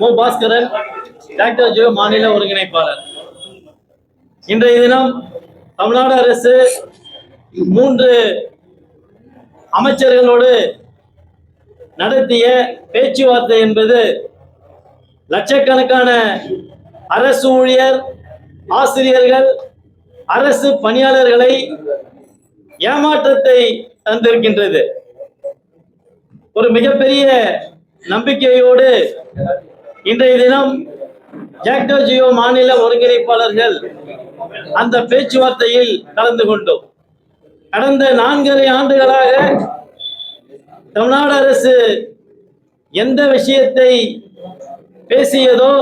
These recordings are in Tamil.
மு. பாஸ்கரன் டாக்டர் ஜோ. மாநில ஒருங்கிணைப்பாளர். இன்றைய தினம் தமிழ்நாடு அரசு மூன்று அமைச்சர்களோடு நடத்திய பேச்சுவார்த்தை என்பது லட்சக்கணக்கான அரசு ஊழியர் ஆசிரியர்கள் அரசு பணியாளர்களை ஏமாற்றத்தை தந்திருக்கின்றது. ஒரு மிகப்பெரிய நம்பிக்கையோடு இன்றைய தினம் ஜாக்டோ ஜியோ மாநில ஒருங்கிணைப்பாளர்கள் அந்த பேச்சுவார்த்தையில் கலந்து கொண்டோம். கடந்த நான்கரை ஆண்டுகளாக தமிழ்நாடு அரசு எந்த விஷயத்தை பேசியதோ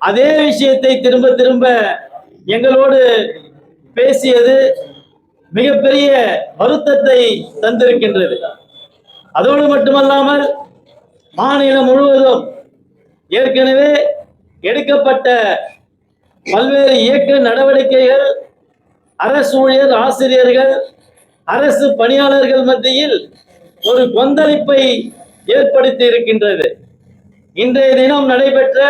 அதே விஷயத்தை திரும்ப திரும்ப எங்களோடு பேசியது மிகப்பெரிய வருத்தத்தை தந்திருக்கின்றது. அதோடு மட்டுமல்லாமல் மாநிலம் முழுவதும் ஏற்கனவே எடுக்கப்பட்ட பல்வேறு இயக்க நடவடிக்கைகள் அரசு ஊழியர் ஆசிரியர்கள் அரசு பணியாளர்கள் மத்தியில் ஒரு கொந்தளிப்பை ஏற்படுத்தி இருக்கின்றது. இன்றைய தினம் நடைபெற்ற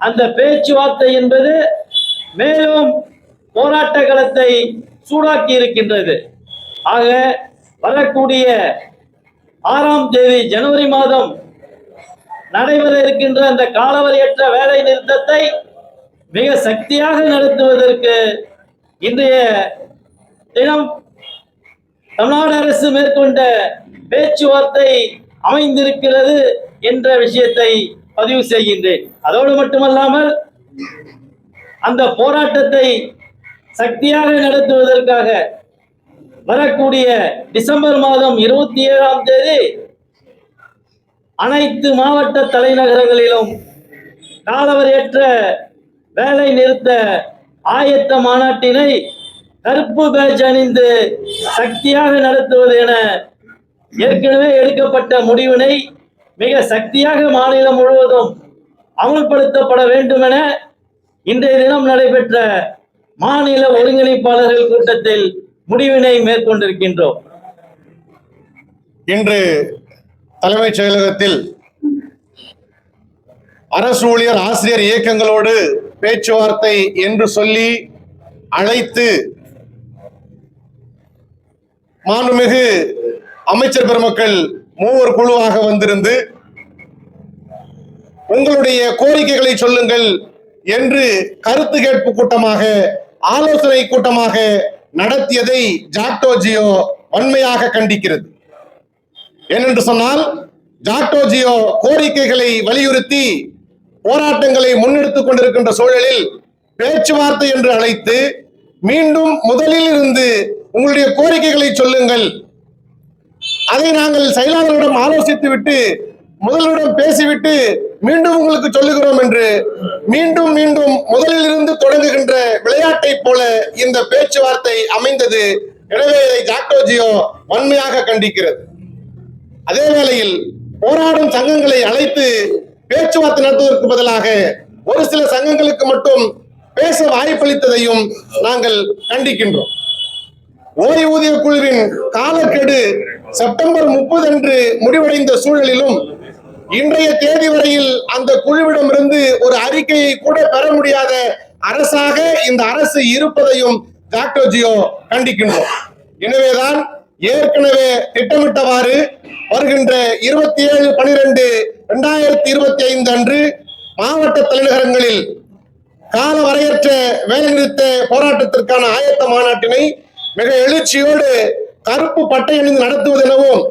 அந்த பேச்சுவார்த்தை என்பது மேலும் போராட்ட களத்தை சூடாக்கி இருக்கின்றது. ஆக வரக்கூடிய ஆறாம் தேதி ஜனவரி மாதம் நடைபெற இருக்கின்ற அந்த காலவரையற்ற வேலை நிறுத்தத்தை மிக சக்தியாக நடத்துவதற்கு இன்றைய தினம் தமிழ்நாடு அரசு மேற்கொண்ட பேச்சுவார்த்தை அமைந்திருக்கிறது என்ற விஷயத்தை பதிவு செய்கின்றேன். அதோடு மட்டுமல்லாமல் அந்த போராட்டத்தை சக்தியாக நடத்துவதற்காக வரக்கூடிய டிசம்பர் மாதம் இருபத்தி ஏழாம் தேதி அனைத்து மாவட்ட தலைநகரங்களிலும் காலவரையற்ற வேலை நிறுத்த ஆயத்த மாநாட்டினை கருப்பு பேட்ச் அணிந்து சக்தியாக நடத்துவது என ஏற்கனவே எடுக்கப்பட்ட முடிவினை மிக சக்தியாக மாநிலம் முழுவதும் அமுல்படுத்தப்பட வேண்டும் என இன்றைய தினம் நடைபெற்ற மாநில ஒருங்கிணைப்பாளர்கள் கூட்டத்தில் முடிவினை மேற்கொண்டிருக்கின்றோம். இன்று தலைமைச் செயலகத்தில் அரசு ஊழியர் ஆசிரியர் இயக்கங்களோடு பேச்சுவார்த்தை என்று சொல்லி அழைத்து மாண்புமிகு அமைச்சர் பெருமக்கள் மூவர் குழுவாக வந்திருந்து உங்களுடைய கோரிக்கைகளை சொல்லுங்கள் என்று கருத்து கேட்பு கூட்டமாக ஆலோசனை கூட்டமாக நடத்தியதை ஜாக்டோ ஜியோ வன்மையாக கண்டிக்கிறது. ஏனென்று சொன்னால் ஜாக்டோ ஜியோ கோரிக்கைகளை வலியுறுத்தி போராட்டங்களை முன்னெடுத்துக் கொண்டிருக்கின்ற சூழலில் பேச்சுவார்த்தை என்று அழைத்து மீண்டும் முதலில் இருந்து உங்களுடைய கோரிக்கைகளை சொல்லுங்கள். அதை நாங்கள் செயலாளரிடம் ஆலோசித்து விட்டு முதல்வரிடம் பேசிவிட்டு மீண்டும் உங்களுக்கு சொல்லுகிறோம் என்று மீண்டும் மீண்டும் முதலில் இருந்து தொடங்குகின்ற விளையாட்டை போல இந்த பேச்சுவார்த்தை அமைந்தது. எனவே இதை ஜாக்டோஜியோ வன்மையாக கண்டிக்கிறது. அதே வேளையில் போராடும் சங்கங்களை அழைத்து பேச்சுவார்த்தை நடத்துவதற்கு பதிலாக ஒரு சில சங்கங்களுக்கு மட்டும் பேச வாய்ப்பளித்ததையும் நாங்கள் கண்டிக்கின்றோம். ஓய்வூதிய குழுவின் காலக்கெடு செப்டம்பர் முப்பது அன்று முடிவடைந்த சூழலிலும் இன்றைய தேதி வரையில் அந்த குழுவிடமிருந்து ஒரு அறிக்கையை கூட பெற முடியாத அரசாக இந்த அரசு இருப்பதையும் டாக்டர் ஜியோ கண்டிக்கின்றோம். எனவேதான் ஏற்கனவே திட்டமிட்டவாறு வருகின்ற இருபத்தி ஏழு பனிரெண்டு இரண்டாயிரத்தி இருபத்தி ஐந்து அன்று மாவட்ட தலைநகரங்களில் கால வரையற்ற வேலைநிறுத்த போராட்டத்திற்கான ஆயத்த மாநாட்டினை மிக எழுச்சியோடு கருப்பு பட்டை அணிந்து நடத்துவதெனவும்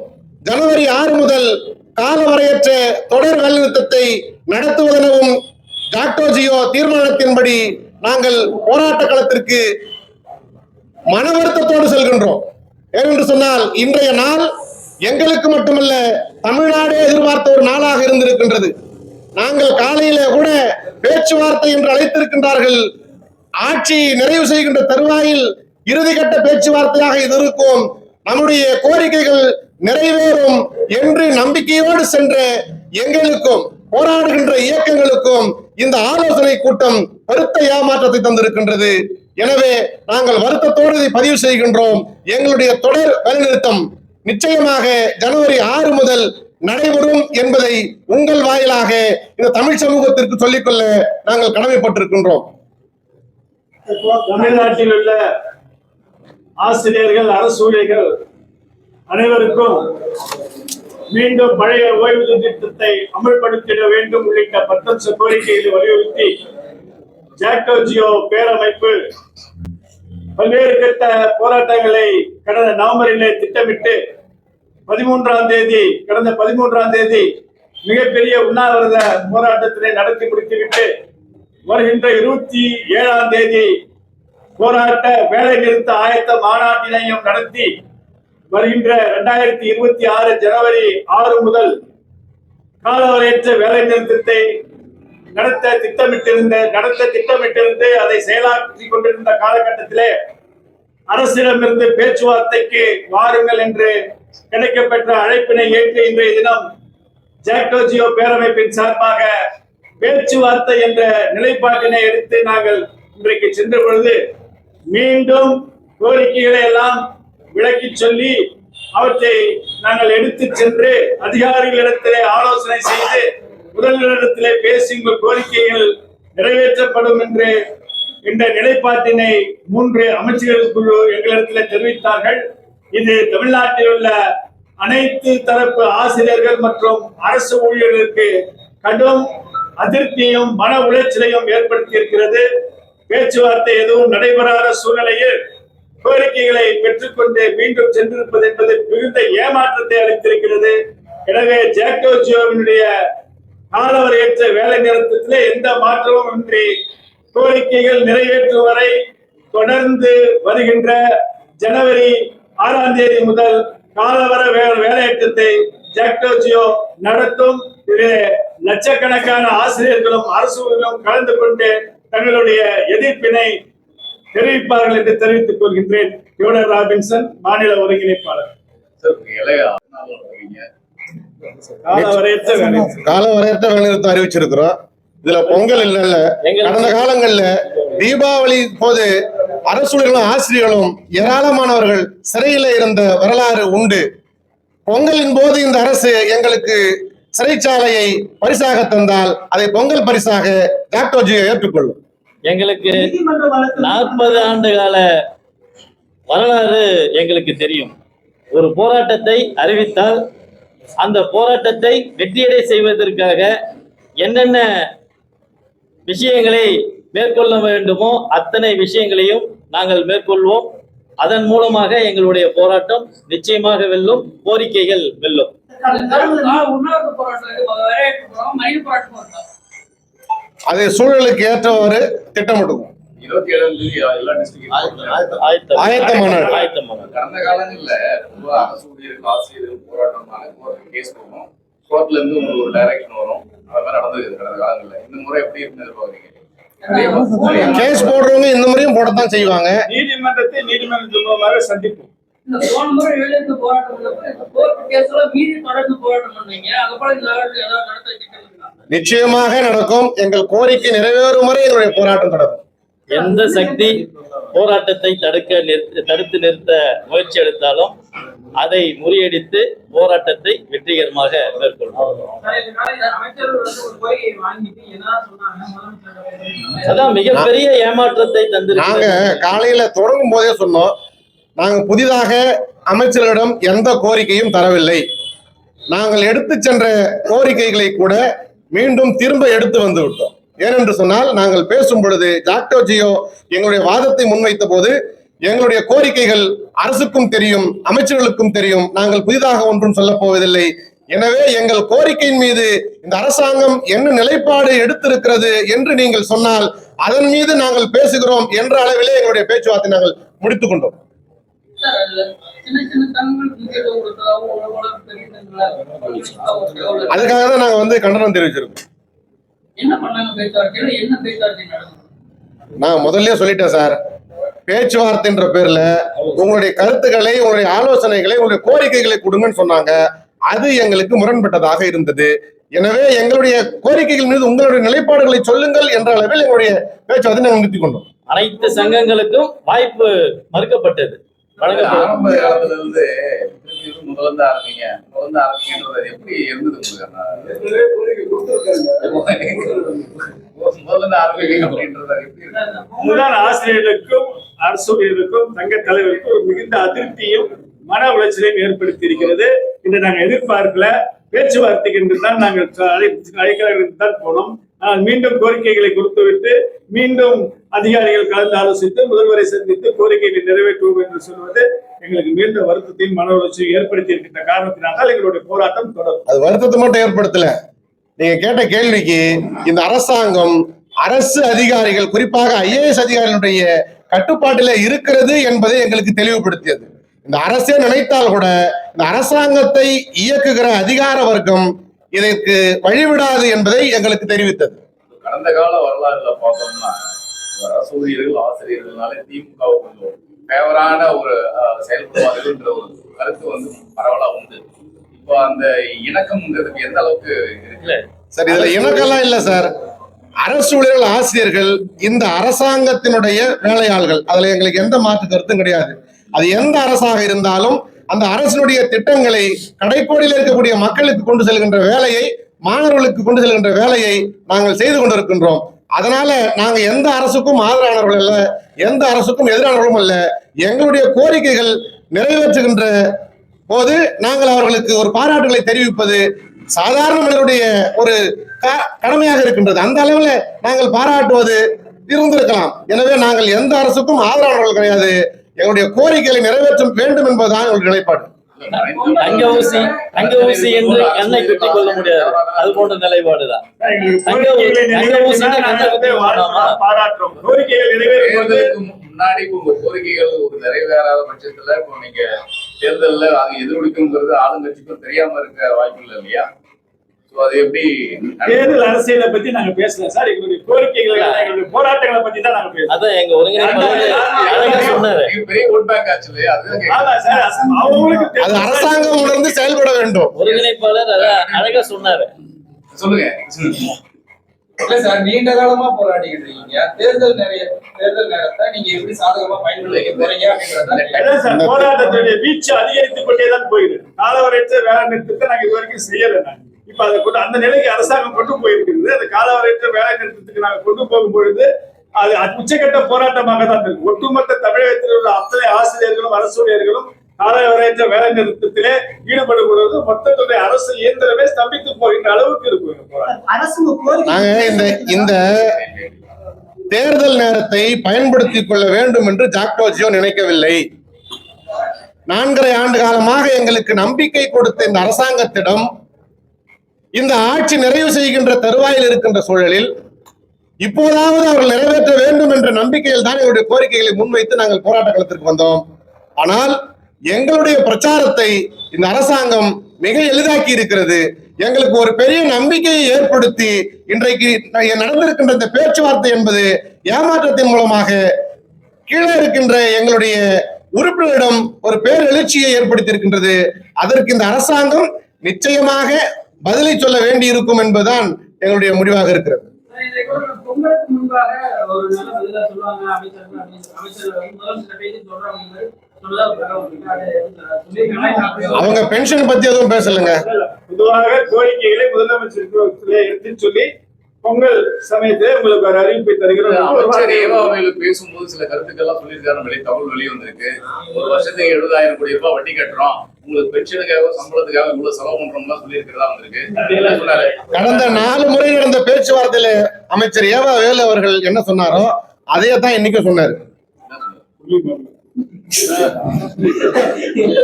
ஜனவரி ஆறு முதல் கால வரையற்ற தொடர் வேலைநிறுத்தத்தை நடத்துவதெனவும் ஜாக்டோஜியோ தீர்மானத்தின்படி நாங்கள் போராட்ட களத்திற்கு மன வருத்தத்தோடு செல்கின்றோம். ஏனென்று சொன்னால் இன்றைய நாள் எங்களுக்கு மட்டுமல்ல தமிழ்நாடே எதிர்பார்த்த ஒரு நாளாக இருந்திருக்கின்றது. நாங்கள் காலையில கூட பேச்சுவார்த்தை என்று அழைத்திருக்கின்றார்கள். ஆட்சி நிறைவு செய்கின்ற தருவாயில் இறுதிக்கட்ட பேச்சுவார்த்தையாக இது இருக்கும். நம்முடைய கோரிக்கைகள் நிறைவேறும் என்று நம்பிக்கையோடு சென்ற எங்களுக்கும் போராடுகின்ற இயக்கங்களுக்கும் இந்த ஆலோசனை கூட்டம் பெருத்த ஏமாற்றத்தை தந்திருக்கின்றது. எனவே நாங்கள் வருத்தத்தோடு இதை பதிவு செய்கின்றோம். எங்களுடைய தொடர் வேலைநிறுத்தம் நிச்சயமாக ஜனவரி ஆறு முதல் நடைபெறும் என்பதை உங்கள் வாயிலாக இந்த தமிழ் சமூகத்திற்கு சொல்லிக்கொள்ள நாங்கள் கடமைப்பட்டிருக்கின்றோம். தமிழ்நாட்டில் உள்ள ஆசிரியர்கள் அரசு ஊழியர்கள் அனைவருக்கும் மீண்டும் பழைய ஓய்வூதிய திட்டத்தை அமல்படுத்திட வேண்டும் உள்ளிட்ட பத்தம்ச கோரிக்கைகளை வலியுறுத்தி ஜாக்டோஜியோ பேரமைப்பு. பல்வேறு கட்ட போராட்டங்களை கடந்த நவம்பரிலே திட்டமிட்டு பதிமூன்றாம் தேதி கடந்த பதிமூன்றாம் தேதி மிகப்பெரிய உண்ணாவிரத போராட்டத்தினை நடத்தி முடித்துவிட்டு வருகின்ற இருபத்தி ஏழாம் தேதி போராட்ட வேலை நிறுத்த ஆயத்த மாநாட்டினையும் நடத்தி வருகின்ற இரண்டாயிரத்தி இருபத்தி ஆறு ஜனவரி ஆறு முதல் காலவரையற்ற வேலை நிறுத்தத்தை நடத்த திட்டமிட்டிருந்த நடத்த திட்டமிட்டிருந்து அதை செயலாற்றி கொண்டிருந்த காலகட்டத்திலே அரசிடமிருந்து பேச்சுவார்த்தைக்கு வாருங்கள் என்று கிடைக்கப்பெற்ற அழைப்பினை ஏற்று இன்றைய தினம் ஜாக்டோஜியோ பேரமைப்பின் சார்பாக பேச்சுவார்த்தை என்ற நிலைப்பாட்டினை எடுத்து நாங்கள் இன்றைக்கு சென்ற பொழுது மீண்டும் கோரிக்கைகளை எல்லாம் விளக்கி சொல்லி அவற்றை நாங்கள் எடுத்து சென்று அதிகாரிகளிடத்திலே ஆலோசனை செய்து முதல்வரிடத்திலே பேசி உங்கள் கோரிக்கைகள் நிறைவேற்றப்படும் என்று என்ற நிலைப்பாட்டினை மூன்று அமைச்சர்கள் குழு எங்களிடத்தில் தெரிவித்தார்கள். இது தமிழ்நாட்டில் உள்ள அனைத்து தரப்பு ஆசிரியர்கள் மற்றும் அரசு ஊழியர்களுக்கு கடும் அதிருப்தியும் மன உளைச்சலையும் ஏற்படுத்தி இருக்கிறது பேச்சுவார்த்தை எதுவும் நடைபெறாத சூழ்நிலையில் கோரிக்கைகளை பெற்றுக்கொண்டு மீண்டும் சென்றிருப்பது என்பது மிகுந்த ஏமாற்றத்தை அளித்திருக்கிறது. எனவே ஜாக்டோஜியோவினுடைய ஏற்ற வேலை நிறுத்தத்திலே எந்த மாற்றமும் இன்றி கோரிக்கைகள் நிறைவேற்றும் வரை தொடர்ந்து வருகின்ற ஜனவரி ஆறாம் தேதி முதல் காலவர வே- வேலையேற்றத்தை ஜாக்டோஜியோ நடத்தும். இதிலே லட்சக்கணக்கான ஆசிரியர்களும் அரசுகளும் கலந்து கொண்டு தங்களுடைய எதிர்ப்பினை தெரிவிப்பார்கள் என்று தெரிவித்துக் கொள்கின்றேன். யோனர் ராபின்சன் மாநில ஒருங்கிணைப்பாளர். கால வரையற்ற வேலைநிறுத்தம் அறிவிச்சிருக்கிறோம். இதுல பொங்கல் இல்லைல்ல. கடந்த காலங்கள்ல தீபாவளி போது அரசுகளும் ஆசிரியர்களும் ஏராளமானவர்கள் சிறையில இருந்த வரலாறு உண்டு. பொங்கலின் போது இந்த அரசு எங்களுக்கு சிறைச்சாலையை பரிசாக தந்தால் அதை பொங்கல் பரிசாக டாக்டோஜியை ஏற்றுக்கொள்ளும். எங்களுக்கு நாற்பது ஆண்டு கால வரலாறு எங்களுக்கு தெரியும். ஒரு போராட்டத்தை அறிவித்தால் அந்த போராட்டத்தை வெற்றியடை செய்வதற்காக என்னென்ன விஷயங்களை மேற்கொள்ள வேண்டுமோ அத்தனை விஷயங்களையும் நாங்கள் மேற்கொள்வோம். அதன் மூலமாக எங்களுடைய போராட்டம் நிச்சயமாக வெல்லும் கோரிக்கைகள் வெல்லும். அதே சூழலுக்கு ஏற்றவாறு திட்டமிடுவோம். இருபத்தி ஏழாம் தேதி எல்லா டிஸ்ட்ரிக்ட் ஆயத்தம் ஆயத்த மாநாடு. ஆயத்த மாநாடு. கடந்த காலங்கள்ல ரொம்ப அரசு ஊழியர்கள் ஆசிரியர்கள் போராட்டம்னால கேஸ் போகும் கோர்ட்ல இருந்து உங்களுக்கு ஒரு டைரக்ஷன் வரும். அது மாதிரி நடந்தது கடந்த காலங்கள்ல. இந்த முறை எப்படி இருக்குன்னு எதிர்பார்க்குறீங்க? மாதிரி- மாதிரி- கேஸ் போடுறவங்க இந்த முறையும் போடத்தான் செய்வாங்க. நீதிமன்றத்தை நீதிமன்றம் மூலமாக சந்திப்போம். இந்த போன முறை எழுத்து போராட்டம் பண்ணப்ப இந்த கோர்ட் கேஸ்ல மீறி தொடர்ந்து போராட்டம் பண்ணீங்க. அதுபோல இந்த தடவை ஏதாவது நடத்த திட்டம் இருக்கா? நிச்சயமாக நடக்கும். எங்கள் கோரிக்கை நிறைவேறும் வரை எங்களுடைய போராட்டம் தொடரும். எந்த சக்தி போராட்டத்தை தடுக்க நிறுத்த தடுத்து நிறுத்த முயற்சி எடுத்தாலும் அதை முறியடித்து போராட்டத்தை வெற்றிகரமாக மேற்கொள்ளும் அதான் மிகப்பெரிய ஏமாற்றத்தை நாங்க காலையில தொடங்கும் போதே சொன்னோம். நாங்க புதிதாக அமைச்சர்களிடம் எந்த கோரிக்கையும் தரவில்லை. நாங்கள் எடுத்து சென்ற கோரிக்கைகளை கூட மீண்டும் திரும்ப எடுத்து வந்து விட்டோம். ஏனென்று சொன்னால் நாங்கள் பேசும் பொழுது ஜாக்டோ ஜியோ எங்களுடைய வாதத்தை முன்வைத்த போது எங்களுடைய கோரிக்கைகள் அரசுக்கும் தெரியும் அமைச்சர்களுக்கும் தெரியும். நாங்கள் புதிதாக ஒன்றும் சொல்லப் போவதில்லை எனவே எங்கள் கோரிக்கையின் மீது இந்த அரசாங்கம் என்ன நிலைப்பாடு எடுத்திருக்கிறது என்று நீங்கள் சொன்னால் அதன் மீது நாங்கள் பேசுகிறோம் என்ற அளவிலே எங்களுடைய பேச்சுவார்த்தை நாங்கள் முடித்துக் கொண்டோம். அதுக்காக தான் நாங்க வந்து கண்டனம் தெரிவிச்சிருக்கோம். என்ன பண்ணாங்க பேச்சுவார்த்தையில? என்ன பேச்சுவார்த்தை நடந்தது? நான் முதல்லயே சொல்லிட்டேன் சார். பேச்சுவார்த்தைன்ற பேர்ல உங்களுடைய கருத்துக்களை உங்களுடைய ஆலோசனைகளை உங்களுடைய கோரிக்கைகளை கொடுங்கன்னு சொன்னாங்க. அது எங்களுக்கு முரண்பட்டதாக இருந்தது. எனவே எங்களுடைய கோரிக்கைகள் மீது உங்களுடைய நிலைப்பாடுகளை சொல்லுங்கள் என்ற அளவில் எங்களுடைய பேச்சுவார்த்தை நாங்கள் நிறுத்திக் கொண்டோம். அனைத்து சங்கங்களுக்கும் வாய்ப்பு மறுக்கப்பட்டது. ஆரம்ப காலத்துல இருந்து இருந்து ஆரம்பிங்க முதல்ல இருந்து ஆரம்பிக்கின்றது எப்படி இருந்தது முதல்ல ஆரம்பிங்க அப்படின்றது எப்படி முன்னாள் ஆசிரியர்களுக்கும் அரசு ஊழியர்களுக்கும் சங்க தலைவருக்கும் ஒரு மிகுந்த அதிருப்தியும் மன உளைச்சலையும் ஏற்படுத்தி இருக்கிறது. இதை நாங்கள் எதிர்பார்க்கல. பேச்சுவார்த்தைக்கு என்று தான் நாங்கள் அழைக்கிறார்கள் என்று தான் போனோம். ஆனால் மீண்டும் கோரிக்கைகளை கொடுத்துவிட்டு மீண்டும் அதிகாரிகள் கலந்து ஆலோசித்து முதல்வரை சந்தித்து கோரிக்கைகளை நிறைவேற்றுவோம் என்று சொல்வது எங்களுக்கு மீண்டும் வருத்தத்தையும் மன உளைச்சலையும் ஏற்படுத்தி இருக்கின்ற காரணத்தினால் எங்களுடைய போராட்டம் தொடரும். அது வருத்தத்தை மட்டும் ஏற்படுத்தல. நீங்க கேட்ட கேள்விக்கு இந்த அரசாங்கம் அரசு அதிகாரிகள் குறிப்பாக ஐஏஎஸ் அதிகாரிகளுடைய கட்டுப்பாட்டில இருக்கிறது என்பதை எங்களுக்கு தெளிவுபடுத்தியது. இந்த அரசே நினைத்தால் கூட இந்த அரசாங்கத்தை இயக்குகிற அதிகார வர்க்கம் இதற்கு வழிவிடாது என்பதை எங்களுக்கு தெரிவித்தது. கடந்த கால வரலாறுல பார்த்தோம்னா அரசு ஊழியர்கள் ஆசிரியர்கள்னாலே திமுக கொஞ்சம் ஃபேவரான ஒரு செயல்படுவார்கள்ன்ற ஒரு கருத்து வந்து பரவலா உண்டு. இப்போ அந்த இணக்கம்ங்கிறதுக்கு எந்த அளவுக்கு இருக்கு சார் இதுல இணக்கெல்லாம் இல்ல சார். அரசு ஊழியர்கள் ஆசிரியர்கள் இந்த அரசாங்கத்தினுடைய வேலையாள்கள் அதுல எங்களுக்கு எந்த மாற்று கருத்தும் கிடையாது. அது எந்த அரசாக இருந்தாலும் அந்த அரசினுடைய திட்டங்களை கடைக்கோடியில் இருக்கக்கூடிய மக்களுக்கு கொண்டு செல்கின்ற வேலையை மாணவர்களுக்கு கொண்டு செல்கின்ற வேலையை நாங்கள் செய்து கொண்டிருக்கின்றோம். அதனால நாங்க எந்த அரசுக்கும் ஆதரவானவர்கள் அல்ல எந்த அரசுக்கும் எதிரானவர்களும் அல்ல. எங்களுடைய கோரிக்கைகள் நிறைவேற்றுகின்ற போது நாங்கள் அவர்களுக்கு ஒரு பாராட்டுகளை தெரிவிப்பது சாதாரண மனிதனுடைய ஒரு க- கடமையாக இருக்கின்றது. அந்த அளவில் நாங்கள் பாராட்டுவது இருந்திருக்கலாம். எனவே நாங்கள் எந்த அரசுக்கும் ஆதரவாளர்கள் கிடையாது. எங்களுடைய கோரிக்கைகளை நிறைவேற்ற வேண்டும் என்பதுதான் எங்களுடைய நிலைப்பாடு. தங்க ஊசி தங்க ஊசி என்று கண்ணை குத்திக் கொள்ள முடியாது. அது போன்ற நிலைப்பாடுதான். தங்க தங்க ஊசி கண்ணை? பாராட்டுறோம் கோரிக்கைகள் முன்னாடி உங்க கோரிக்கைகள் ஒரு நிறைவேறாத பட்சத்துல இப்போ நீங்க தேர்தல்ல அது எதிரொலிக்குங்கிறது ஆளுங்கட்சிக்கும் தெரியாம இருக்க வாய்ப்பு இல்லை இல்லையா? அது எப்படி தேர்தல் அரசியலை பத்தி நாங்க பேசல சார். எங்களுடைய கோரிக்கைகளை எங்களுடைய போராட்டங்களை பத்தி தான் நாங்க பேசுறோம் அதான் எங்க ஒருங்கிணைப்பாளர் அழகா சொன்னாரு? நீங்க பெரிய ஓட் பேங்க் ஆச்சு இல்லையா? அவங்களுக்கு அது. அரசாங்கம் உணர்ந்து செயல்பட வேண்டும். ஒருங்கிணைப்பாளர் அழகா சொன்னாரு. சொல்லுங்க. இல்ல சார் நீண்ட காலமா போராடிக்கிட்டு இருக்கீங்க. தேர்தல் நிறைய தேர்தல் நேரத்தை நீங்க எப்படி சாதகமா பயன்படுத்திக்க போறீங்க அப்படின்றத போராட்டத்துடைய வீச்சு அதிகரித்துக் கொண்டே தான் போயிருக்கு. காலவரையற்ற வேலை நிறுத்தத்தை நாங்க இது வரைக்கும் செய்யல நாங்க. இப்ப அதை கொண்டு அந்த நிலைக்கு அரசாங்கம் கொண்டு போயிருக்கிறது அந்த காலவரையற்ற வேலை நிறுத்தத்துக்கு நாங்க கொண்டு போகும் பொழுது அது உச்சக்கட்ட போராட்டமாக தான் இருக்கு. ஒட்டுமொத்த தமிழகத்தில் உள்ள அத்தனை ஆசிரியர்களும் அரசு ஊழியர்களும் காலவரையற்ற வேலை நிறுத்தத்திலே ஈடுபடும் பொழுது மொத்தத்துடைய அரசு இயந்திரமே ஸ்தம்பித்து போகின்ற அளவுக்கு இருக்கும் நாங்க இந்த இந்த தேர்தல் நேரத்தை பயன்படுத்திக் கொள்ள வேண்டும் என்று ஜாக்டோஜியோ நினைக்கவில்லை. நான்கரை ஆண்டு காலமாக எங்களுக்கு நம்பிக்கை கொடுத்த இந்த அரசாங்கத்திடம் இந்த ஆட்சி நிறைவு செய்கின்ற தருவாயில் இருக்கின்ற சூழலில் இப்போதாவது அவர்கள் நிறைவேற்ற வேண்டும் என்ற நம்பிக்கையில் தான் எங்களுடைய கோரிக்கைகளை முன்வைத்து நாங்கள் போராட்ட களத்திற்கு வந்தோம். ஆனால் எங்களுடைய பிரச்சாரத்தை இந்த அரசாங்கம் மிக எளிதாக்கி இருக்கிறது. எங்களுக்கு ஒரு பெரிய நம்பிக்கையை ஏற்படுத்தி இன்றைக்கு நடந்திருக்கின்ற இந்த பேச்சுவார்த்தை என்பது ஏமாற்றத்தின் மூலமாக கீழே இருக்கின்ற எங்களுடைய உறுப்பினரிடம் ஒரு பேரெழுச்சியை ஏற்படுத்தி இருக்கின்றது அதற்கு இந்த அரசாங்கம் நிச்சயமாக பதிலை சொல்ல வேண்டி இருக்கும் என்பதுதான் எங்களுடைய முடிவாக இருக்கிறது. அவங்க பென்ஷன் பத்தி எதுவும் பேசலைங்க. பொதுவாக கோரிக்கைகளை முதலமைச்சருக்கு எடுத்து சொல்லி பொங்கல் சமயத்திலே உங்களுக்கு ஒரு அறிவிப்பை தருகிறோம். அமைச்சர் ஏவாவையில் பேசும்போது சில கருத்துக்கள்லாம் சொல்லியிருக்காரு. வெளியே தகவல் வெளியே வந்திருக்கு. ஒரு வருஷத்துக்கு எழுபதாயிரம் கோடி ரூபாய் வட்டி கட்டுறோம். உங்களுக்கு பென்ஷனுக்காக சம்பளத்துக்காக இவ்வளவு செலவு பண்றோம்லாம் சொல்லியிருக்கிறதா வந்திருக்கு. கடந்த நாலு முறை நடந்த பேச்சுவார்த்தையில அமைச்சர் ஏவா வேலு அவர்கள் என்ன சொன்னாரோ அதையே தான் இன்னைக்கு சொன்னாரு.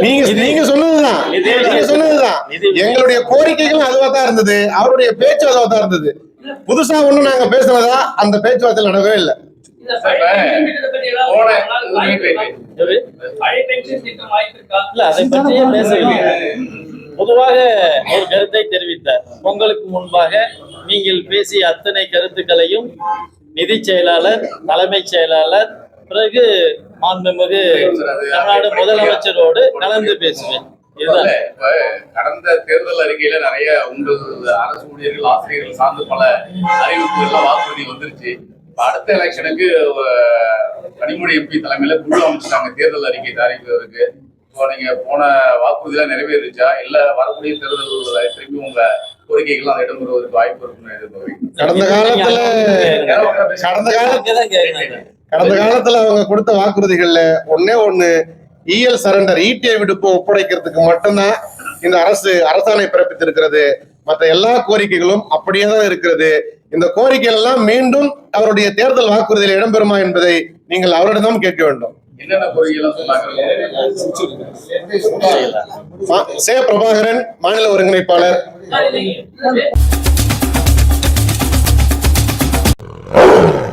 நீங்க நீங்க சொன்னதுதான் நீங்க சொன்னதுதான் எங்களுடைய கோரிக்கைகளும் அதுவா தான் இருந்தது. அவருடைய பேச்சு அதுவா தான் இருந்தது. புதுசா ஒண்ணும் நாங்க பேசுனதா அந்த பேச்சுவார்த்தையில் நடக்கவே இல்லை. பொதுவாக ஒரு கருத்தை தெரிவித்தார். பொங்கலுக்கு முன்பாக நீங்கள் பேசிய அத்தனை கருத்துக்களையும் நிதி செயலாளர் தலைமைச் செயலாளர் பிறகு மாண்புமிகு தமிழ்நாடு முதலமைச்சரோடு கலந்து பேசுவேன். கடந்த தேர்தல் அறிக்கையில நிறைய உங்கள் அரசு ஊழியர்கள் ஆசிரியர்கள் சார்ந்து பல அறிவிப்புகள்லாம் வாக்குறுதி வந்துருச்சு. அடுத்த எலெக்ஷனுக்கு கனிமொழி எம்பி தலைமையில குழு அமைச்சிட்டாங்க தேர்தல் அறிக்கை தயாரிப்பதற்கு இப்போ நீங்க போன வாக்குறுதியெல்லாம் நிறைவேறிச்சா? இல்ல வரக்கூடிய தேர்தல்ல திரும்பி உங்க கோரிக்கைகள்லாம் இடம்பெறுவதற்கு வாய்ப்பு இருக்குன்னு எதிர்பார்க்கிறீங்க? கடந்த காலத்துல கடந்த கால அங்கதான் கேக்குறாங்க. கடந்த காலத்துல அவங்க கொடுத்த வாக்குறுதிகள்ல ஒண்ணே ஒண்ணு இஎல் சரண்டர் ஈட்டிய விடுப்பு ஒப்படைக்கிறதுக்கு மட்டும்தான் இந்த அரசு அரசாணை பிறப்பித்திருக்கிறது. மற்ற எல்லா கோரிக்கைகளும் அப்படியே தான் இருக்கிறது. இந்த கோரிக்கைகள் எல்லாம் மீண்டும் அவருடைய தேர்தல் வாக்குறுதியில் இடம்பெறுமா என்பதை நீங்கள் அவரிடம் கேட்க வேண்டும். சே பிரபாகரன் மாநில ஒருங்கிணைப்பாளர். இது-